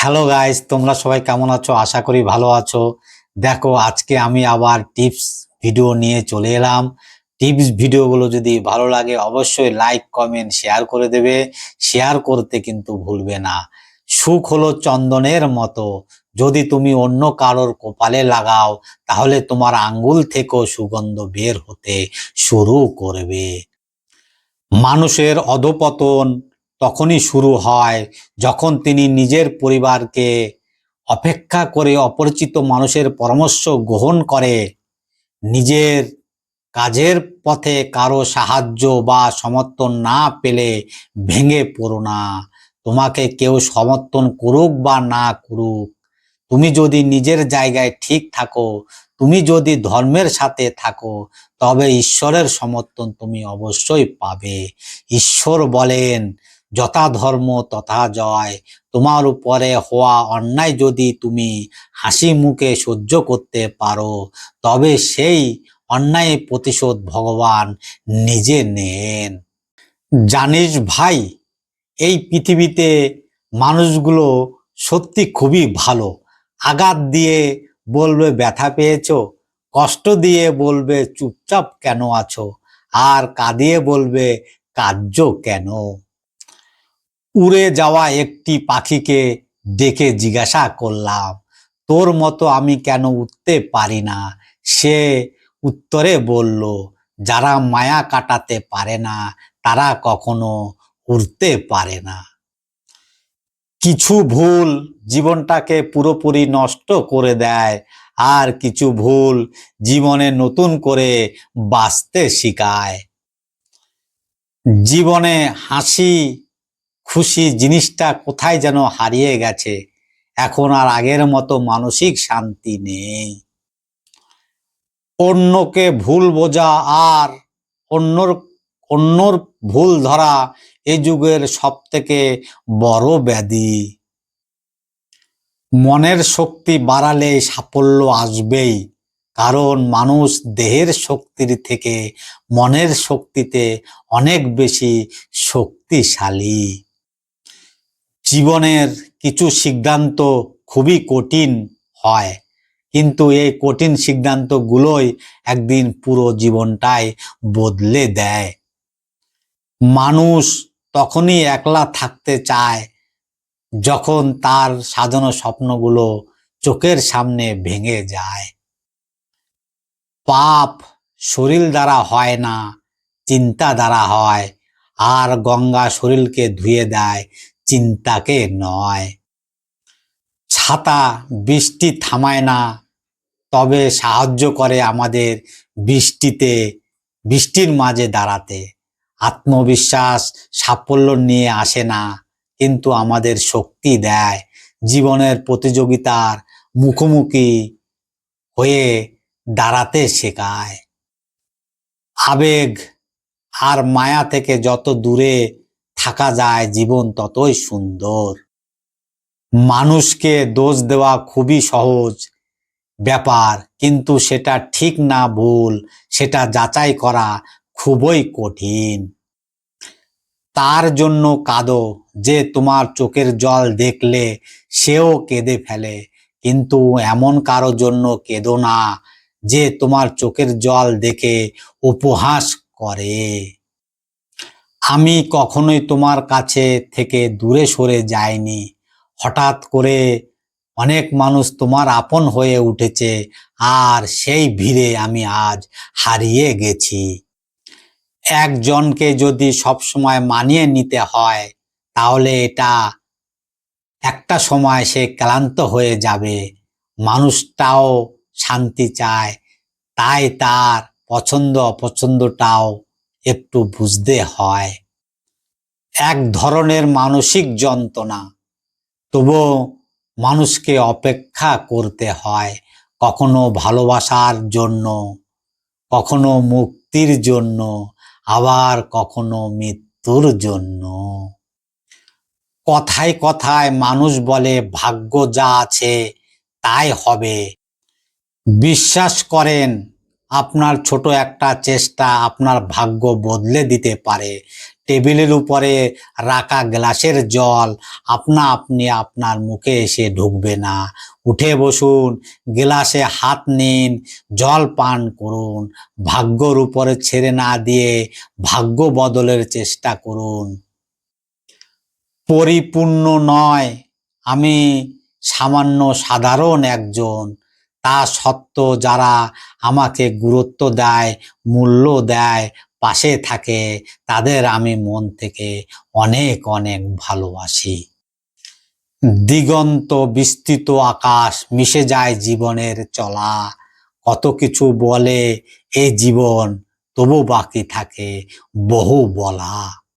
Hello guys তোমরা সবাই কেমন আছো? আশা করি ভালো আছো। দেখো, আজকে আমি আবার টিপস ভিডিও নিয়ে চলে এলাম। টিপস ভিডিওগুলো যদি ভালো লাগে, অবশ্যই লাইক কমেন্ট শেয়ার করে দেবে। শেয়ার করতে কিন্তু ভুলবে না। সুখ হলো চন্দনের মতো। যদি তুমি অন্য কারোর কপালে লাগাও, তাহলে তোমার আঙ্গুল থেকেও সুগন্ধ বের হতে শুরু করবে। মানুষের অধপতন তখনই শুরু হয় যখন তিনি নিজের পরিবারকে অপেক্ষা করে অপরিচিত মানুষের পরামর্শ গ্রহণ করে। নিজের কাজের পথে কারও সাহায্য বা সমর্থন না পেলে ভেঙে পড়ো না। তোমাকে কেউ সমর্থন করুক বা না করুক। তুমি যদি নিজের জায়গায় ঠিক থাকো, তুমি যদি ধর্মের সাথে থাকো, তবে ঈশ্বরের সমর্থন তুমি অবশ্যই পাবে। ঈশ্বর বলেন যথা ধর্ম তথা জয়। তোমার উপরে হওয়া অন্যায় যদি তুমি হাসি মুখে সহ্য করতে পারো, তবে সেই অন্যায় প্রতিশোধ ভগবান নিজে নেন। জানিস ভাই, এই পৃথিবীতে মানুষগুলো সত্যি খুবই ভালো। আঘাত দিয়ে বলবে ব্যথা পেয়েছ, কষ্ট দিয়ে বলবে চুপচাপ কেন আছো, আর কাঁদিয়ে বলবে কার্য কেন? উড়ে যাওয়া একটি পাখিকে ডেকে জিজ্ঞাসা করলাম, তোর মতো আমি কেন উঠতে পারি না? সে উত্তরে বলল, যারা মায়া কাটাতে পারে না, তারা কখনো উড়তে পারে না। কিছু ভুল জীবনটাকে পুরোপুরি নষ্ট করে দেয়, আর কিছু ভুল জীবনে নতুন করে বাঁচতে শেখায়। জীবনে হাসি খুশি জিনিসটা কোথায় যেন হারিয়ে গেছে। এখন আর আগের মতো মানসিক শান্তি নেই। অন্যকে ভুল বোঝা আর অন্যর অন্যর ভুল ধরা এ যুগের সব থেকে বড় ব্যাধি। মনের শক্তি বাড়ালে সাফল্য আসবেই, কারণ মানুষ দেহের শক্তির থেকে মনের শক্তিতে অনেক বেশি শক্তিশালী। জীবনের কিছু সিদ্ধান্ত খুবই কঠিন হয়। কিন্তু এই কঠিন সিদ্ধান্তগুলোই একদিন পুরো জীবনটাই বদলে দেয়। মানুষ তখনই একলা থাকতে চায় যখন তার সাজানো স্বপ্নগুলো চোখের সামনে ভেঙে যায়। পাপ শরীর দ্বারা হয় না, চিন্তা দ্বারা হয়, আর গঙ্গা শরীরকে ধুয়ে দেয় চিন্তাকে নয়। ছাতা বৃষ্টি থামায় না, তবে সাহায্য করে আমাদের বৃষ্টিতে, বৃষ্টির মাঝে দাঁড়াতে। আত্মবিশ্বাস সাফল্য নিয়ে আসে না, কিন্তু আমাদের শক্তি দেয়। জীবনের প্রতিযোগিতার মুখোমুখি হয়ে দাঁড়াতে শেখায়। আবেগ আর মায়া থেকে যত দূরে থাকা যায়, জীবন ততই সুন্দর। মানুষকে দোষ দেওয়া খুবই সহজ ব্যাপার, কিন্তু সেটা ঠিক না ভুল, সেটা যাচাই করা খুবই কঠিন। তার জন্য কাঁদো যে তোমার চোখের জল দেখলে সেও কেঁদে ফেলে, কিন্তু এমন কারও জন্য কেঁদো না যে তোমার চোখের জল দেখে উপহাস করে। আমি কখনোই তোমার কাছে থেকে দূরে সরে যাইনি। হঠাৎ করে অনেক মানুষ তোমার আপন হয়ে উঠেছে, আর সেই ভিড়ে আমি আজ হারিয়ে গেছি। একজনকে যদি সবসময় মানিয়ে নিতে হয়, তাহলে এটা একটা সময় সে ক্লান্ত হয়ে যাবে। মানুষটাও শান্তি চায়, তাই তার পছন্দ অপছন্দটাও একটু বুঝতে হয়। এক ধরনের মানসিক যন্ত্রণা। তবুও মানুষকে অপেক্ষা করতে হয় কখনো ভালোবাসার জন্য, কখনো মুক্তির জন্য, আবার কখনো মৃত্যুর জন্য। কথায় কথায় মানুষ বলে, ভাগ্য যা আছে তাই হবে। বিশ্বাস করেন, আপনার ছোট একটা চেষ্টা আপনার ভাগ্য বদলে দিতে পারে। টেবিলের উপরে রাখা গ্লাসের জল আপনা আপনি আপনার মুখে এসে ঢুকবে না। উঠে বসুন, গ্লাসে হাত নিন, জল পান করুন, ভাগ্যর উপরে ছেড়ে না দিয়ে ভাগ্য বদলের চেষ্টা করুন। পরিপূর্ণ নয়, আমি সামান্য সাধারণ একজন। তা সত্ত্বেও যারা আমাকে গুরুত্ব দেয়, মূল্য দেয় পাশে থাকে, তাদের আমি মন থেকে অনেক অনেক ভালোবাসি। দিগন্ত বিস্তৃত আকাশ মিশে যায় জীবনের চলা, কত কিছু বলে এ জীবন তবু বাকি থাকে বহু বলা।